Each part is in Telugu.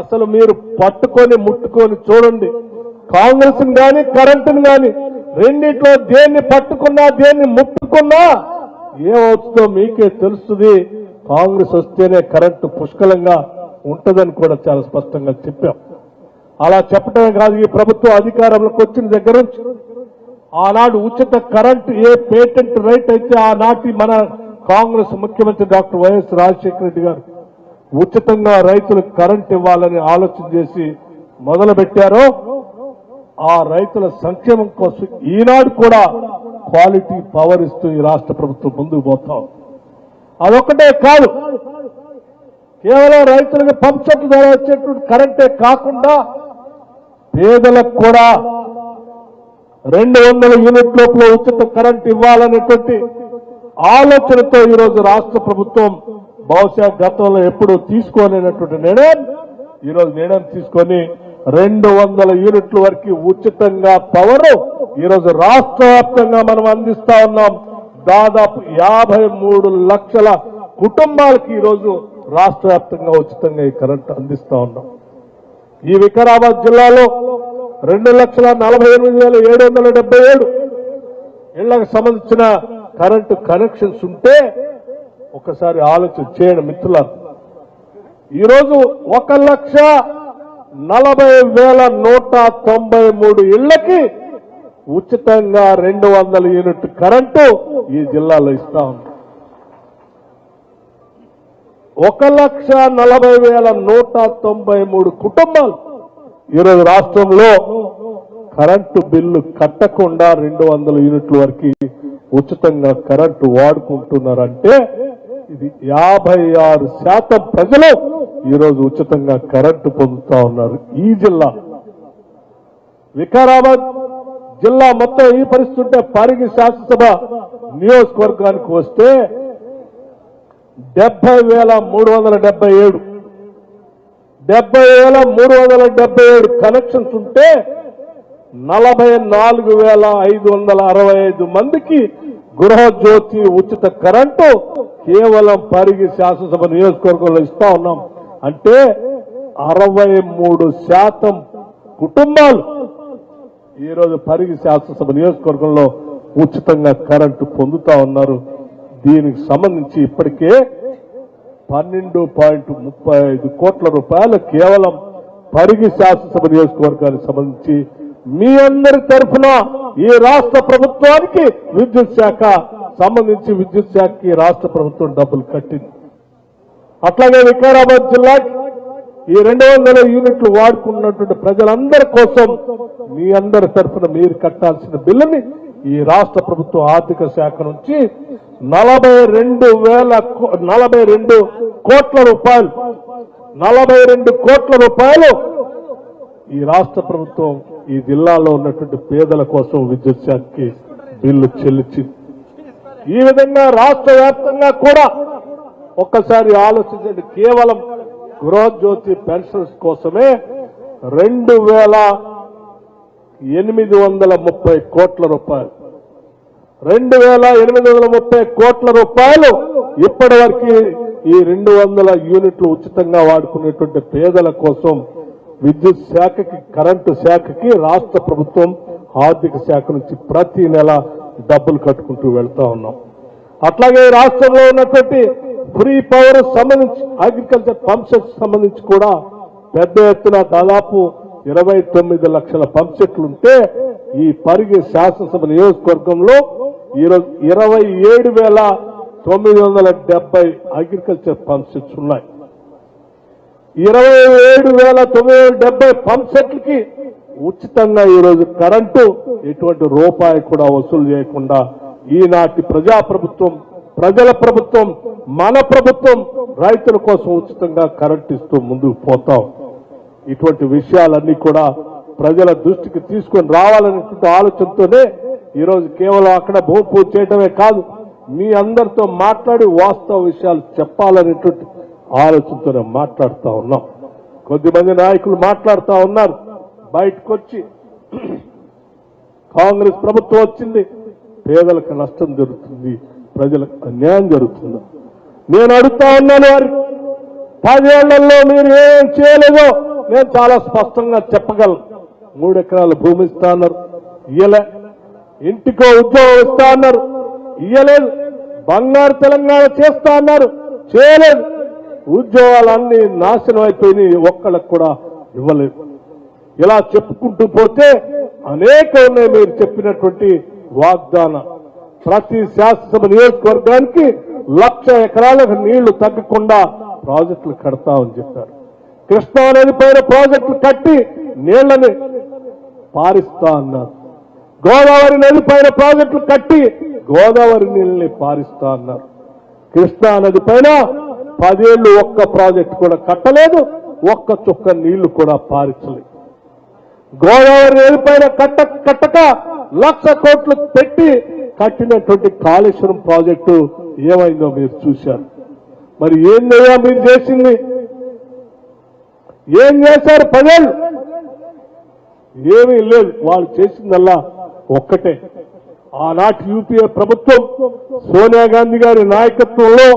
అసలు మీరు పట్టుకొని ముట్టుకొని చూడండి. కాంగ్రెస్ గాని కరెంటుని గాని రెండిట్లో దేన్ని పట్టుకున్నా దేన్ని ముట్టుకున్నా ఏమవుతుందో మీకే తెలుస్తుంది. కాంగ్రెస్ వస్తేనే కరెంటు పుష్కలంగా ఉంటుందని కూడా చాలా స్పష్టంగా చెప్పాం. అలా చెప్పడమే కాదు ఈ ప్రభుత్వం అధికారంలోకి వచ్చిన దగ్గర నుంచి ఆనాడు ఉచిత కరెంట్ ఏ పేటెంట్ రైట్ అయితే ఆనాటి మన కాంగ్రెస్ ముఖ్యమంత్రి డాక్టర్ వైఎస్ రాజశేఖర రెడ్డి గారు ఉచితంగా రైతులకు కరెంట్ ఇవ్వాలని ఆలోచన చేసి మొదలుపెట్టారో ఆ రైతుల సంక్షేమం కోసం ఈనాడు కూడా క్వాలిటీ పవర్ ఇస్తూ ఈ రాష్ట్ర ప్రభుత్వం ముందుకు పోతాం అదొక్కటే కాదు కేవలం రైతులకు పంప్ ద్వారా వచ్చేటువంటి కరెంటే కాకుండా పేదలకు కూడా రెండు వందల యూనిట్ లోపల ఉచిత కరెంట్ ఇవ్వాలనేటువంటి ఆలోచనతో ఈరోజు రాష్ట్ర ప్రభుత్వం బహుశా గతంలో ఎప్పుడూ తీసుకోలేనటువంటి నిర్ణయం ఈరోజు నిర్ణయం తీసుకొని రెండు వందల యూనిట్ల వరకు ఉచితంగా పవర్ ఈరోజు రాష్ట్ర వ్యాప్తంగా మనం అందిస్తా ఉన్నాం. దాదాపు యాభై మూడు లక్షల కుటుంబాలకి ఈరోజు రాష్ట్ర వ్యాప్తంగా ఉచితంగా ఈ కరెంట్ అందిస్తా ఉన్నాం. ఈ వికారాబాద్ జిల్లాలో రెండు లక్షల నలభై ఎనిమిది వేల ఏడు వందల డెబ్బై ఏడు ఇళ్ళకు సంబంధించిన కరెంటు కనెక్షన్స్ ఉంటే ఒకసారి ఆలోచన చేయండి మిత్రుల ఈరోజు ఒక లక్ష నలభై వేల నూట తొంభై మూడు ఇళ్ళకి ఉచితంగా రెండు వందల యూనిట్ కరెంటు ఈ జిల్లాలో ఇస్తా ఉంది. ఒక లక్ష నలభై వేల నూట తొంభై మూడు కుటుంబాలు ఈరోజు రాష్ట్రంలో కరెంటు బిల్లు కట్టకుండా రెండు వందల యూనిట్ల వరకు ఉచితంగా కరెంటు వాడుకుంటున్నారంటే ఇది యాభై ఆరు శాతం ప్రజలు ఈరోజు ఉచితంగా కరెంటు పొందుతా ఉన్నారు ఈ జిల్లా. వికారాబాద్ జిల్లా మొత్తం ఈ పరిస్థితి ఉంటే పరిగి శాసనసభ నియోజకవర్గానికి వస్తే డెబ్బై వేల మూడు వందల డెబ్బై ఏడు డెబ్బై వేల మూడు వందల డెబ్బై ఏడు కనెక్షన్స్ ఉంటే నలభై నాలుగు వేల ఐదు వందల అరవై ఐదు మందికి గృహజ్యోతి ఉచిత కరెంటు కేవలం పరిగి శాసనసభ నియోజకవర్గంలో ఇస్తా ఉన్నాం. అంటే అరవై మూడు శాతం కుటుంబాలు ఈరోజు పరిగి శాసనసభ నియోజకవర్గంలో ఉచితంగా కరెంటు పొందుతా ఉన్నారు. దీనికి సంబంధించి ఇప్పటికే పన్నెండు పాయింట్ ముప్పై ఐదు కోట్ల రూపాయలు కేవలం పరిగి శాసనసభ నియోజకవర్గానికి సంబంధించి మీ అందరి తరఫున ఈ రాష్ట్ర ప్రభుత్వానికి విద్యుత్ శాఖ సంబంధించి విద్యుత్ శాఖకి రాష్ట్ర ప్రభుత్వం డబ్బులు కట్టింది. అట్లాగే వికారాబాద్ జిల్లాకి ఈ రెండు వందల యూనిట్లు వాడుకున్నటువంటి ప్రజలందరి కోసం మీ అందరి తరఫున మీరు కట్టాల్సిన బిల్లుని ఈ రాష్ట్ర ప్రభుత్వ ఆర్థిక శాఖ నుంచి నలభై రెండు వేల నలభై రెండు కోట్ల రూపాయలు నలభై రెండు కోట్ల రూపాయలు ఈ రాష్ట్ర ప్రభుత్వం ఈ జిల్లాలో ఉన్నటువంటి పేదల కోసం విద్యుత్ శాఖకి బిల్లు చెల్లించింది ఈ విధంగా రాష్ట్ర వ్యాప్తంగా కూడా ఒక్కసారి ఆలోచించండి. కేవలం గృహజ్యోతి పెన్షన్స్ కోసమే రెండు వేల ఎనిమిది వందల ముప్పై కోట్ల రూపాయలు. రెండు వేల ఎనిమిది వందల ముప్పై కోట్ల రూపాయలు ఇప్పటి వరకు ఈ రెండు వందల యూనిట్లు ఉచితంగా వాడుకునేటువంటి పేదల కోసం విద్యుత్ శాఖకి కరెంటు శాఖకి రాష్ట్ర ప్రభుత్వం ఆర్థిక శాఖ నుంచి ప్రతి నెల డబ్బులు కట్టుకుంటూ వెళ్తా ఉన్నాం. అట్లాగే ఈ రాష్ట్రంలో ఉన్నటువంటి ఫ్రీ పవర్ సంబంధించి అగ్రికల్చర్ పంప్సెట్ సంబంధించి కూడా పెద్ద ఎత్తున దాదాపు ఇరవై తొమ్మిది లక్షల పంప్సెట్లు ఉంటే ఈ పరిగి శాసనసభ నియోజకవర్గంలో ఈరోజు ఇరవై ఏడు వేల తొమ్మిది వందల డెబ్బై అగ్రికల్చర్ పంప్సెట్స్ ఉన్నాయి. ఇరవై ఏడు వేల తొమ్మిది వందల డెబ్బై పంప్ సెట్లకి ఉచితంగా ఈరోజు కరెంటు ఎటువంటి రూపాయి కూడా వసూలు చేయకుండా ఈనాటి ప్రజాప్రభుత్వం ప్రజల ప్రభుత్వం మన ప్రభుత్వం రైతుల కోసం ఉచితంగా కరెంట్ ఇస్తూ ముందుకు పోతాం. ఇటువంటి విషయాలన్నీ కూడా ప్రజల దృష్టికి తీసుకొని రావాలనేటువంటి ఆలోచనతోనే ఈరోజు కేవలం అక్కడ భూమి పూజ చేయడమే కాదు మీ అందరితో మాట్లాడి వాస్తవ విషయాలు చెప్పాలనేటువంటి ఆలోచనతోనే మాట్లాడుతూ ఉన్నాం. కొద్దిమంది నాయకులు మాట్లాడుతూ ఉన్నారు. బయటకు వచ్చి కాంగ్రెస్ ప్రభుత్వం వచ్చింది. పేదలకు నష్టం జరుగుతుంది. ప్రజలకు అన్యాయం జరుగుతుంది. నేను అడుగుతా ఉన్నాను వారి పదేళ్ళలో మీరు ఏం చేయలేదో నేను చాలా స్పష్టంగా చెప్పగలను. మూడు ఎకరాల భూమి ఇస్తా అన్నారు. ఇయ్యలే. ఇంటికో ఉద్యోగం ఇస్తా అన్నారు. ఇయ్యలేదు. బంగారు తెలంగాణ చేస్తా అన్నారు. చేయలేదు. ఉద్యోగాలన్నీ నాశనం అయిపోయినాయి ఒక్కళ్ళకు కూడా ఇవ్వలేదు. ఇలా చెప్పుకుంటూ పోతే అనేక ఉన్నాయి మీరు చెప్పినటువంటి వాగ్దాన. ప్రతి శాసనసభ నియోజకవర్గానికి లక్ష ఎకరాలకు నీళ్ళు తగ్గకుండా ప్రాజెక్టులు కడతామని చెప్పారు. కృష్ణా నది పైన ప్రాజెక్టులు కట్టి నీళ్ళని పారిస్తా అన్నారు. గోదావరి నది పైన ప్రాజెక్టులు కట్టి గోదావరి నీళ్ళని పారిస్తా అన్నారు. కృష్ణా నది పైన పదేళ్ళు ఒక్క ప్రాజెక్టు కూడా కట్టలేదు ఒక్క చుక్క నీళ్ళు కూడా పారించలేదు. గోదావరి నది పైన కట్ట కట్టక లక్ష కోట్లు పెట్టి కట్టినటువంటి కాళేశ్వరం ప్రాజెక్టు ఏమైందో మీరు చూశారు. మరి ఏందయ్యా మీరు చేసింది? ఏం చేశారు పదేళ్ళు ఏమీ లేదు వాళ్ళు చేసిందల్లా ఒక్కటే. ఆనాటి యూపీఏ ప్రభుత్వం సోనియా గాంధీ గారి నాయకత్వంలో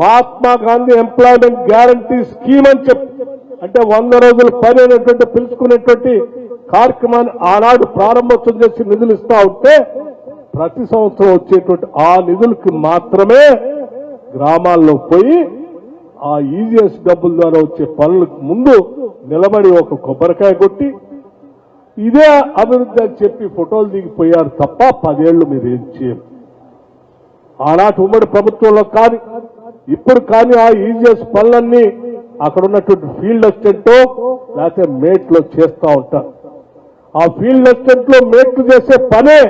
Mahatma Gandhi employment guarantee scheme అని చెప్పి అంటే వంద రోజులు పని అనేటువంటి పిలుచుకునేటువంటి కార్యక్రమాన్ని ఆనాడు ప్రారంభోత్సవం చేసి నిధులు ఇస్తా ఉంటే ప్రతి సంవత్సరం వచ్చేటువంటి ఆ నిధులకి మాత్రమే గ్రామాల్లో పోయి ఆ ఈజీఎస్ డబ్బుల ద్వారా వచ్చే పనులకు ముందు నిలబడి ఒక కొబ్బరికాయ కొట్టి ఇదే అభివృద్ధి అని చెప్పి ఫోటోలు దిగిపోయారు తప్ప పదేళ్ళు మీరు ఏం చేయరు. ఆనాటి ఉమ్మడి ప్రభుత్వంలో కానీ ఇప్పుడు కానీ ఆ ఈజియస్ పనులన్నీ అక్కడ ఉన్నటువంటి ఫీల్డ్ అసిస్టెంట్ లేకపోతే మేట్లో చేస్తూ ఉంటారు. ఆ ఫీల్డ్ అసిస్టెంట్లో మేట్లు చేసే పనే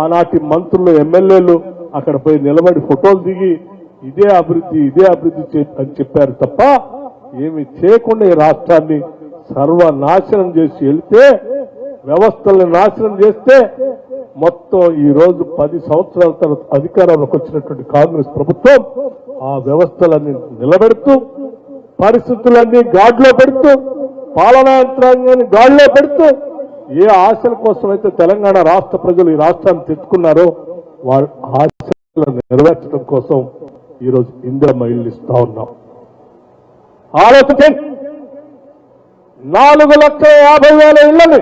ఆనాటి మంత్రులు ఎమ్మెల్యేలు అక్కడ పోయి నిలబడి ఫోటోలు దిగి ఇదే అభివృద్ధి ఇదే అభివృద్ధి చే- అని చెప్పారు తప్ప ఏమి చేయకుండా ఈ రాష్ట్రాన్ని సర్వనాశనం చేసి వెళ్తే వ్యవస్థలను నాశనం చేస్తే మొత్తం ఈ రోజు పది సంవత్సరాల తర్వాత అధికారంలోకి వచ్చినటువంటి కాంగ్రెస్ ప్రభుత్వం ఆ వ్యవస్థలన్నీ నిలబెడుతూ పరిస్థితులన్నీ గాడ్లో పెడుతూ పాలనా యంత్రాంగాన్ని గాడిలో పెడుతూ ఏ ఆశల కోసం అయితే తెలంగాణ రాష్ట్ర ప్రజలు ఈ రాష్ట్రాన్ని తెచ్చుకున్నారో వారి ఆశలను నెరవేర్చడం కోసం ఈరోజు ఇందిరమ్మ ఇల్లు ఇస్తా ఉన్నాం. ఆలోచించండి. నాలుగు లక్షల యాభై వేల ఇళ్ళని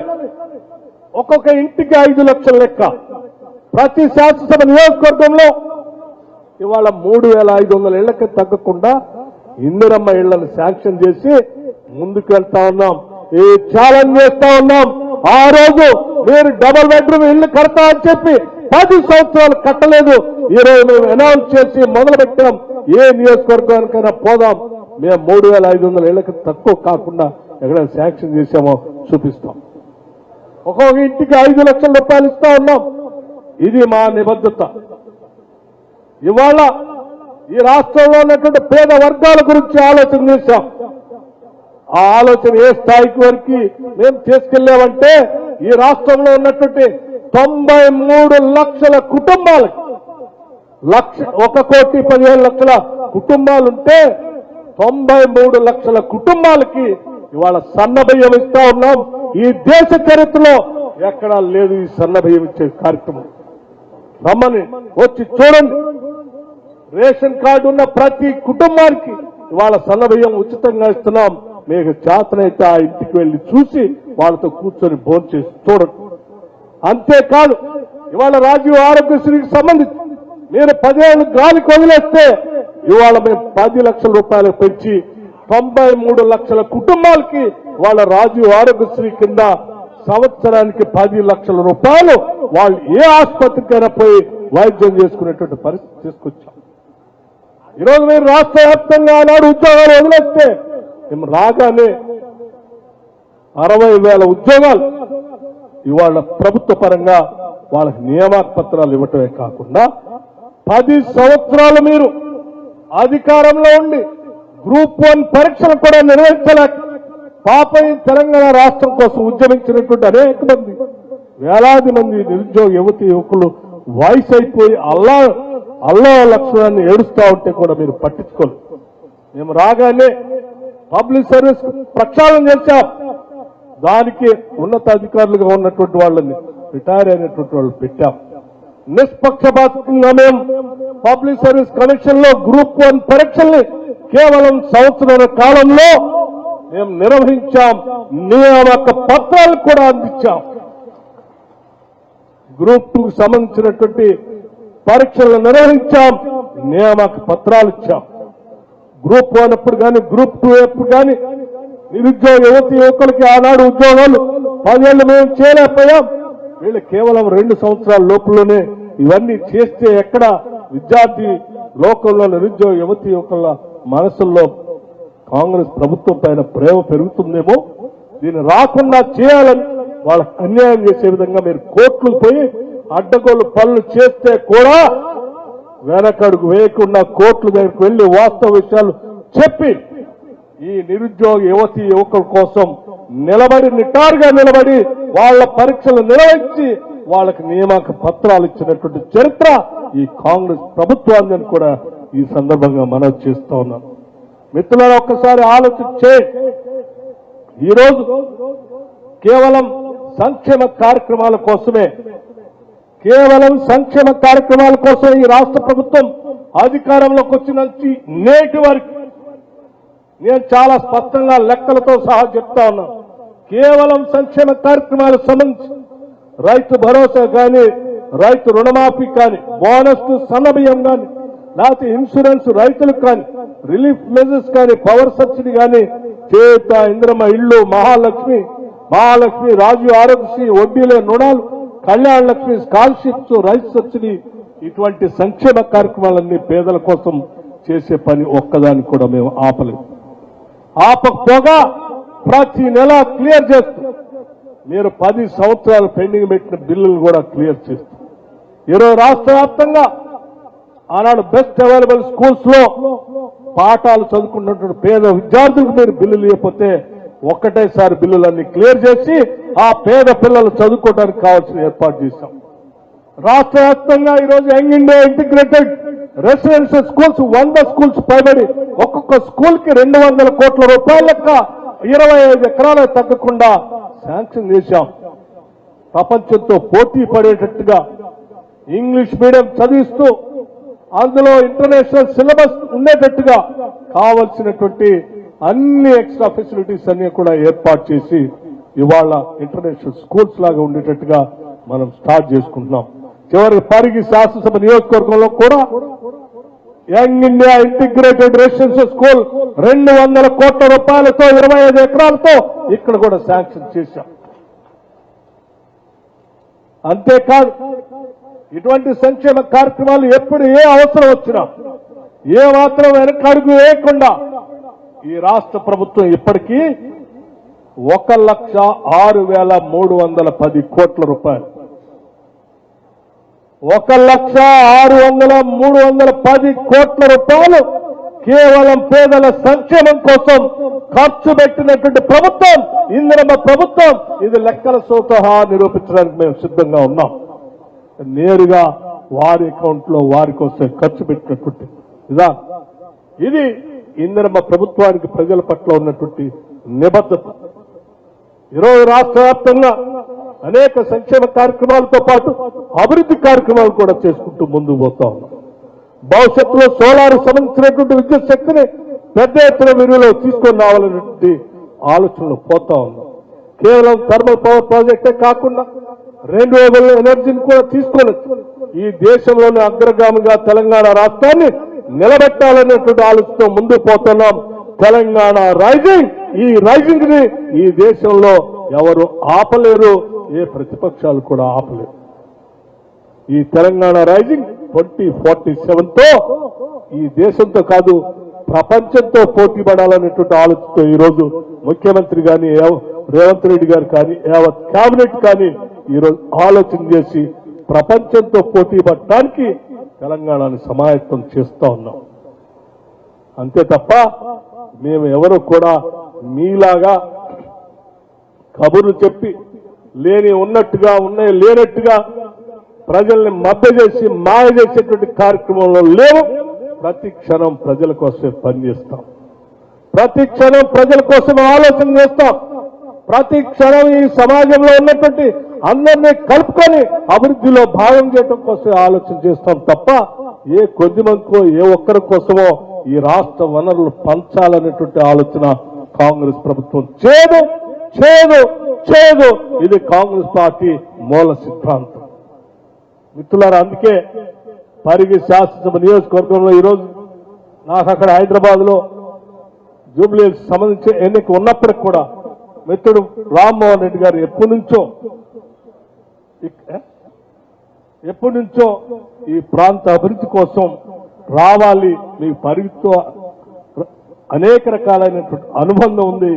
ఒక్కొక్క ఇంటికి ఐదు లక్షల లెక్క. ప్రతి శాసనసభ నియోజకవర్గంలో ఇవాళ మూడు వేల ఐదు వందల ఇళ్ళకి తగ్గకుండా ఇందిరమ్మ ఇళ్ళను శాంక్షన్ చేసి ముందుకు వెళ్తా ఉన్నాం. ఈ ఛాలెంజ్ చేస్తా ఉన్నాం. ఆ రోజు మీరు డబుల్ బెడ్రూమ్ ఇల్లు కడతా అని చెప్పి పది సంవత్సరాలు కట్టలేదు. ఈ రోజు మేము అనౌన్స్ చేసి మొదలు పెట్టాం ఏ నియోజకవర్గానికైనా పోదాం. మేము మూడు వేల ఐదు వందల ఇళ్ళకి తక్కువ కాకుండా ఎక్కడ శాంక్షన్ చేశామో చూపిస్తాం. ఒక్కొక్క ఇంటికి ఐదు లక్షల రూపాయలు ఇస్తా ఉన్నాం. ఇది మా నిబద్ధత. ఇవాళ ఈ రాష్ట్రంలో ఉన్నటువంటి పేద వర్గాల గురించి ఆలోచన చేశాం. ఆ ఆలోచన ఏ స్థాయికి వరకు మేము తీసుకెళ్ళామంటే ఈ రాష్ట్రంలో ఉన్నటువంటి తొంభై మూడు లక్షల కుటుంబాలు లక్ష ఒక కోటి పదిహేను లక్షల కుటుంబాలుంటే తొంభై మూడు లక్షల కుటుంబాలకి ఇవాళ సన్న బియ్యం ఇస్తా ఉన్నాం. ఈ దేశ చరిత్రలో ఎక్కడా లేదు ఈ సన్న బియ్యం ఇచ్చే కార్యక్రమం. రమ్మని వచ్చి చూడండి. రేషన్ కార్డు ఉన్న ప్రతి కుటుంబానికి ఇవాళ సన్న బియ్యం ఉచితంగా ఇస్తున్నాం. మీకు చేతనైతే ఆ ఇంటికి వెళ్ళి చూసి వాళ్ళతో కూర్చొని భోజనం చేసి చూడండి. అంతేకాదు ఇవాళ రాజీవ్ ఆరోగ్యశ్రీకి సంబంధించి నేను పదిహేను గాలికి వదిలేస్తే ఇవాళ మేము పది లక్షల రూపాయలు పెంచి తొంభై మూడు లక్షల కుటుంబాలకి వాళ్ళ రాజు ఆరోగ్యశ్రీ కింద సంవత్సరానికి పది లక్షల రూపాయలు వాళ్ళు ఏ ఆసుపత్రికైనా పోయి వైద్యం చేసుకునేటువంటి పరిస్థితి తీసుకొచ్చాం. ఈరోజు మీరు రాష్ట్ర వ్యాప్తంగా ఆనాడు ఉద్యోగాలు వదిలేస్తే మేము రాగానే అరవై వేల ఉద్యోగాలు ఇవాళ ప్రభుత్వ పరంగా వాళ్ళకి నియామక పత్రాలు ఇవ్వటమే కాకుండా పది సంవత్సరాలు మీరు అధికారంలో ఉండి గ్రూప్ వన్ పరీక్షలు కూడా నిర్వహించలేక పాపం తెలంగాణ రాష్ట్రం కోసం ఉద్యమించినటువంటి అనేక మంది వేలాది మంది నిరుద్యోగ యువతి యువకులు వాయిస్ అయిపోయి అల్లా అల్లా లక్షణాన్ని ఏడుస్తా ఉంటే కూడా మీరు పట్టించుకోలేదు మేము రాగానే పబ్లిక్ సర్వీస్ ప్రక్షాళన చేశాం. దానికి ఉన్నతాధికారులుగా ఉన్నటువంటి వాళ్ళని రిటైర్ అయినటువంటి వాళ్ళు పెట్టాం. నిష్పక్షపాతంగా మేము పబ్లిక్ సర్వీస్ కమిషన్లో గ్రూప్ వన్ పరీక్షల్ని కేవలం సంవత్సరాల కాలంలో మేము నిర్వహించాం నియామక పత్రాలు కూడా అందించాం. గ్రూప్ టూ సంబంధించినటువంటి పరీక్షలను నిర్వహించాం నియామక పత్రాలు ఇచ్చాం. గ్రూప్ వన్ అప్పుడు కానీ గ్రూప్ టూ అప్పుడు కానీ నిరుద్యోగ యువతి యువకులకి ఆనాడు ఉద్యోగాలు పదేళ్ళు మేము చేయలేకపోయాం. వీళ్ళు కేవలం రెండు సంవత్సరాల లోపలనే ఇవన్నీ చేస్తే ఎక్కడ విద్యార్థి లోకంలో నిరుద్యోగ యువతి యువకుల మనసుల్లో కాంగ్రెస్ ప్రభుత్వం పైన ప్రేమ పెరుగుతుందేమో దీన్ని రాకుండా చేయాలని వాళ్ళకి అన్యాయం చేసే విధంగా మీరు కోర్టులు పోయి అడ్డగోలు పనులు చేస్తే కూడా వెనకడుగు వేయకుండా కోర్టుల దగ్గరికి వెళ్ళి వాస్తవ విషయాలు చెప్పి ఈ నిరుద్యోగ యువతి యువకుల కోసం నిలబడి నిటారుగా నిలబడి వాళ్ళ పరీక్షలు నిర్వహించి వాళ్ళకి నియామక పత్రాలు ఇచ్చినటువంటి చరిత్ర ఈ కాంగ్రెస్ ప్రభుత్వాన్ని కూడా ఈ సందర్భంగా మనం చేస్తా ఉన్నాం మిత్రులను ఒక్కసారి ఆలోచించే ఈరోజు కేవలం సంక్షేమ కార్యక్రమాల కోసమే కేవలం సంక్షేమ కార్యక్రమాల కోసం ఈ రాష్ట్ర ప్రభుత్వం అధికారంలోకి వచ్చిన నేటి వరకు నేను చాలా స్పష్టంగా లెక్కలతో సహా చెప్తా ఉన్నా. కేవలం సంక్షేమ కార్యక్రమాలకు సంబంధించి రైతు భరోసా కానీ రైతు రుణమాఫీ కానీ బోనస్ సన్నబియ్యం కానీ లేకపోతే ఇన్సూరెన్స్ రైతులకు కానీ రిలీఫ్ మెజర్స్ కానీ పవర్ సబ్సిడీ కానీ చేత ఇంద్రమ ఇళ్ళు మహాలక్ష్మి మహాలక్ష్మి రాజు ఆరోగ్యశ్రీ వడ్డీలే రుణాలు కళ్యాణ లక్ష్మి స్కాలర్షిప్స్ రైతు సబ్సిడీ ఇటువంటి సంక్షేమ కార్యక్రమాలన్నీ పేదల కోసం చేసే పని ఒక్కదాన్ని కూడా మేము ఆపలేదు ఆపకపోగా ప్రతి నెల క్లియర్ చేస్తూ మీరు పది సంవత్సరాలు పెండింగ్ పెట్టిన బిల్లులు కూడా క్లియర్ చేస్తూ ఈరోజు రాష్ట్ర వ్యాప్తంగా ఆనాడు బెస్ట్ అవైలబుల్ స్కూల్స్లో పాఠాలు చదువుకున్నటువంటి పేద విద్యార్థులకు మీరు బిల్లులు ఇవ్వకపోతే ఒక్కటేసారి బిల్లులన్నీ క్లియర్ చేసి ఆ పేద పిల్లలు చదువుకోవడానికి కావాల్సిన ఏర్పాటు చేశాం. రాష్ట్ర వ్యాప్తంగా ఈరోజు young India integrated residential schools వంద స్కూల్స్ పైబడి ఒక్కొక్క స్కూల్కి రెండు వందల కోట్ల రూపాయల లెక్క ఇరవై ఐదు ఎకరాలు తగ్గకుండా శాంక్షన్ చేశాం. ప్రపంచంతో పోటీ పడేటట్టుగా ఇంగ్లీష్ మీడియం చదివిస్తూ అందులో ఇంటర్నేషనల్ సిలబస్ ఉండేటట్టుగా కావలసినటువంటి అన్ని ఎక్స్ట్రా ఫెసిలిటీస్ అన్ని కూడా ఏర్పాటు చేసి ఇవాళ ఇంటర్నేషనల్ స్కూల్స్ లాగా ఉండేటట్టుగా మనం స్టార్ట్ చేసుకుంటున్నాం. చివరికి పరిగి శాసనసభ నియోజకవర్గంలో కూడా young India integrated residential school రెండు వందల కోట్ల రూపాయలతో ఇరవై ఐదు ఎకరాలతో ఇక్కడ కూడా శాంక్షన్ చేశాం. అంతేకాదు ఇటువంటి సంక్షేమ కార్యక్రమాలు ఎప్పుడు ఏ అవసరం వచ్చినా ఏ మాత్రం వెనకడుగు వేయకుండా ఈ రాష్ట్ర ప్రభుత్వం ఇప్పటికీ ఒక లక్ష ఆరు వేల మూడు వందల పది కోట్ల రూపాయలు. ఒక లక్ష ఆరు వందల మూడు వందల పది కోట్ల రూపాయలు కేవలం పేదల సంక్షేమం కోసం ఖర్చు పెట్టినటువంటి ప్రభుత్వం ఇందిరమ్మ ప్రభుత్వం ఇది లెక్కల సోతహా నిరూపించడానికి మేము సిద్ధంగా ఉన్నాం. నేరుగా వారి అకౌంట్లో వారి కోసం ఖర్చు పెట్టినటువంటి. ఇదా? ఇది ఇందిరమ్మ ప్రభుత్వానికి ప్రజల పట్ల ఉన్నటువంటి నిబద్ధత. ఈరోజు రాష్ట్ర వ్యాప్తంగా అనేక సంక్షేమ కార్యక్రమాలతో పాటు అభివృద్ధి కార్యక్రమాలు కూడా చేసుకుంటూ ముందుకు పోతా ఉన్నాం. భవిష్యత్తులో సోలార్ సంబంధించినటువంటి విద్యుత్ శక్తిని పెద్ద ఎత్తున విలువలో తీసుకొని రావాలనేటువంటి ఆలోచనలు పోతా ఉన్నాం. కేవలం థర్మల్ పవర్ ప్రాజెక్టే కాకుండా రెన్యూవబుల్ ఎనర్జీని కూడా తీసుకొని ఈ దేశంలోని అగ్రగామిగా తెలంగాణ రాష్ట్రాన్ని నిలబెట్టాలనేటువంటి ఆలోచనతో ముందుకు పోతున్నాం. తెలంగాణ రైజింగ్ ఈ రైజింగ్ని ఈ దేశంలో ఎవరు ఆపలేరు ఏ ప్రతిపక్షాలు కూడా ఆపలేరు. ఈ తెలంగాణ రైజింగ్ ట్వంటీ ఫార్టీ సెవెన్తో ఈ దేశంతో కాదు ప్రపంచంతో పోటీ పడాలనేటువంటి ఆలోచనతో ఈ రోజు ముఖ్యమంత్రి కానీ రేవంత్ రెడ్డి గారు కానీ యావత్ కేబినెట్ కానీ ఈ రోజు ఆలోచన చేసి ప్రపంచంతో పోటీ పడటానికి తెలంగాణను సమాయత్తం చేస్తూ ఉన్నాం. అంతే తప్ప మేము ఎవరు కూడా మీలాగా కబుర్లు చెప్పి లేని ఉన్నట్టుగా ఉన్నాయి లేనట్టుగా ప్రజల్ని మద్ద చేసి మాయ చేసేటువంటి కార్యక్రమంలో లేవు. ప్రతి క్షణం ప్రజల కోసమే పనిచేస్తాం. ప్రతి క్షణం ప్రజల కోసం ఆలోచన చేస్తాం. ప్రతి క్షణం ఈ సమాజంలో ఉన్నటువంటి అందరినీ కలుపుకొని అభివృద్ధిలో భాగం చేయడం కోసం ఆలోచన చేస్తాం తప్ప ఏ కొద్ది మందికో ఏ ఒక్కరి కోసమో ఈ రాష్ట్ర వనరులు పంచాలనేటువంటి ఆలోచన కాంగ్రెస్ ప్రభుత్వం చేదు చేదు చేదు ఇది కాంగ్రెస్ పార్టీ మూల సిద్ధాంతం. మిత్రులారా అందుకే పరిగి శాసనసభ నియోజకవర్గంలో ఈరోజు నాకు అక్కడ హైదరాబాద్లో జూబ్లీ సంబంధించి ఎన్నిక ఉన్నప్పటికి కూడా మిత్రుడు రామ్మోహన్ రెడ్డి గారు ఎప్పటి నుంచో ఇక్- ఎప్పటి నుంచో ఈ ప్రాంత అభివృద్ధి కోసం రావాలి మీ పరిగితో అనేక రకాలైనటువంటి అనుబంధం ఉంది.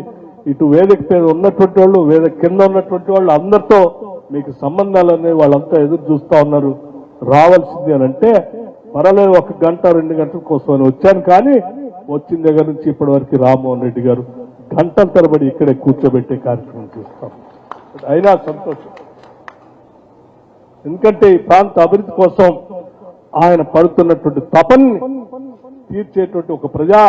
ఇటు వేదిక మీద ఉన్నటువంటి వాళ్ళు వేదిక కింద ఉన్నటువంటి వాళ్ళు అందరితో మీకు సంబంధాలు అనేవి వాళ్ళంతా ఎదురు చూస్తూ ఉన్నారు. రావాల్సింది అని అంటే పర్వాలేదు ఒక గంట రెండు గంటల కోసం అని వచ్చాను. కానీ వచ్చిన దగ్గర నుంచి ఇప్పటి వరకు రామ్మోహన్ రెడ్డి గారు గంటల తరబడి ఇక్కడే కూర్చోబెట్టే కార్యక్రమం చూస్తాం. అయినా సంతోషం. ఎందుకంటే ఈ ప్రాంత అభివృద్ధి కోసం ఆయన పడుతున్నటువంటి తపన్ని తీర్చేటువంటి ఒక ప్రజా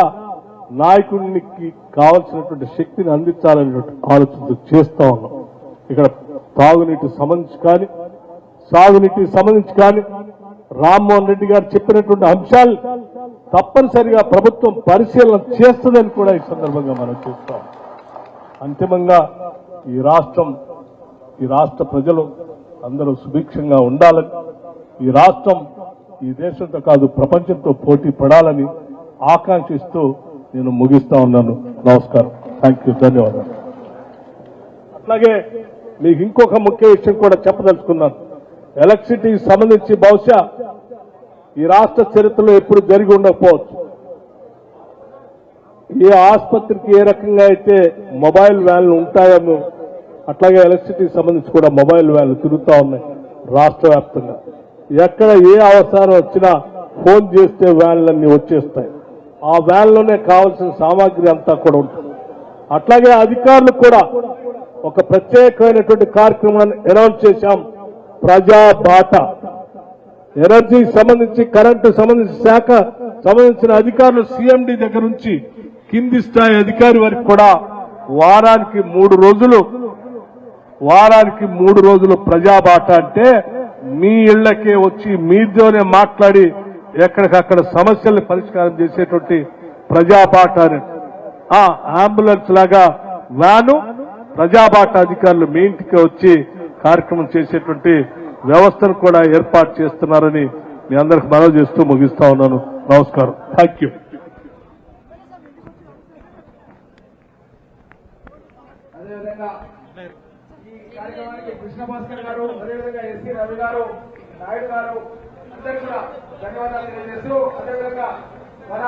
నాయకునికి కావలసినటువంటి శక్తిని అందించాలనేటువంటి ఆలోచన చేస్తా ఉన్నాం. ఇక్కడ తాగునీటి సంబంధించి కానీ సాగునీటికి సంబంధించి కానీ రామ్మోహన్ రెడ్డి గారు చెప్పినటువంటి అంశాలు తప్పనిసరిగా ప్రభుత్వం పరిశీలన చేస్తుందని కూడా ఈ సందర్భంగా మనం చూస్తాం. అంతిమంగా ఈ రాష్ట్రం ఈ రాష్ట్ర ప్రజలు అందరూ సుభిక్షంగా ఉండాలని ఈ రాష్ట్రం ఈ దేశంతో కాదు ప్రపంచంతో పోటీ పడాలని ఆకాంక్షిస్తూ నేను ముగిస్తా ఉన్నాను. నమస్కారం. థ్యాంక్ యూ ధన్యవాదాలు. అట్లాగే మీకు ఇంకొక ముఖ్య విషయం కూడా చెప్పదలుచుకున్నాను. ఎలక్ట్రిసిటీకి సంబంధించి బహుశా ఈ రాష్ట్ర చరిత్రలో ఎప్పుడు జరిగి ఉండకపోవచ్చు. ఏ ఆసుపత్రికి ఏ రకంగా అయితే మొబైల్ వ్యాన్లు ఉంటాయో అట్లాగే ఎలక్ట్రిసిటీకి సంబంధించి కూడా మొబైల్ వ్యాన్లు తిరుగుతూ ఉన్నాయి రాష్ట్ర వ్యాప్తంగా. ఎక్కడ ఏ అవసరం వచ్చినా ఫోన్ చేస్తే వ్యాన్లన్నీ వచ్చేస్తాయి. ఆ వ్యాన్లోనే కావాల్సిన సామాగ్రి అంతా కూడా ఉంటుంది. అట్లాగే అధికారులు కూడా ఒక ప్రత్యేకమైనటువంటి కార్యక్రమాన్ని అనౌన్స్ చేశాం. ప్రజా బాట ఎనర్జీ సంబంధించి కరెంటు సంబంధించి శాఖ సంబంధించిన అధికారులు సీఎండి దగ్గర నుంచి కింది స్థాయి అధికారి వరకు కూడా వారానికి మూడు రోజులు వారానికి మూడు రోజులు ప్రజాబాట అంటే మీ ఇళ్ళకే వచ్చి మీతోనే మాట్లాడి ఎక్కడికక్కడ సమస్యల్ని పరిష్కారం చేసేటువంటి ప్రజాబాట అని. ఆ అంబులెన్స్ లాగా వ్యాను ప్రజాబాట అధికారులు మీ ఇంటికి వచ్చి కార్యక్రమం చేసేటువంటి వ్యవస్థను కూడా ఏర్పాటు చేస్తున్నారని మీ అందరికి మనవి చేస్తూ ముగిస్తా ఉన్నాను. నమస్కారం. థ్యాంక్ యూ కృష్ణ భాస్కర్ గారు అదేవిధంగా ఎస్సీ రవి గారు నాయుడు గారు అందరూ కూడా ధన్యవాదాలు తెలియజేస్తూ అదేవిధంగా మన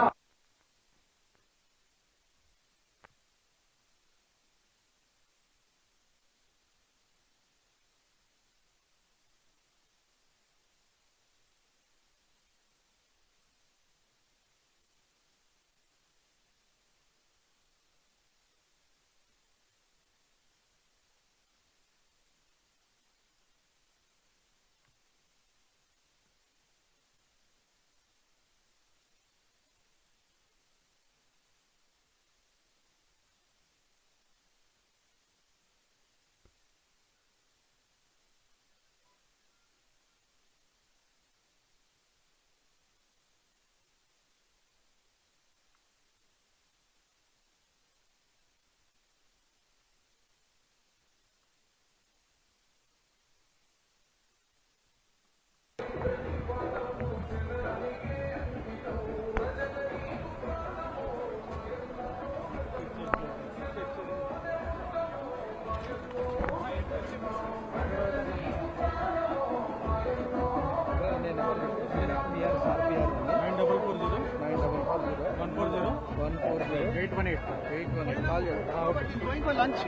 చేయండి ఓకే లంచ్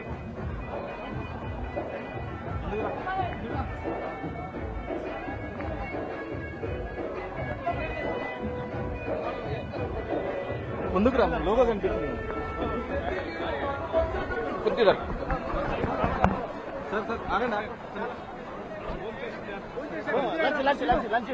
ముందుకు రా లోగో కనిపిస్తుంది. కొద్దిగా సార్ సార్ ఆగండి. Lunch lunch lunch lunch.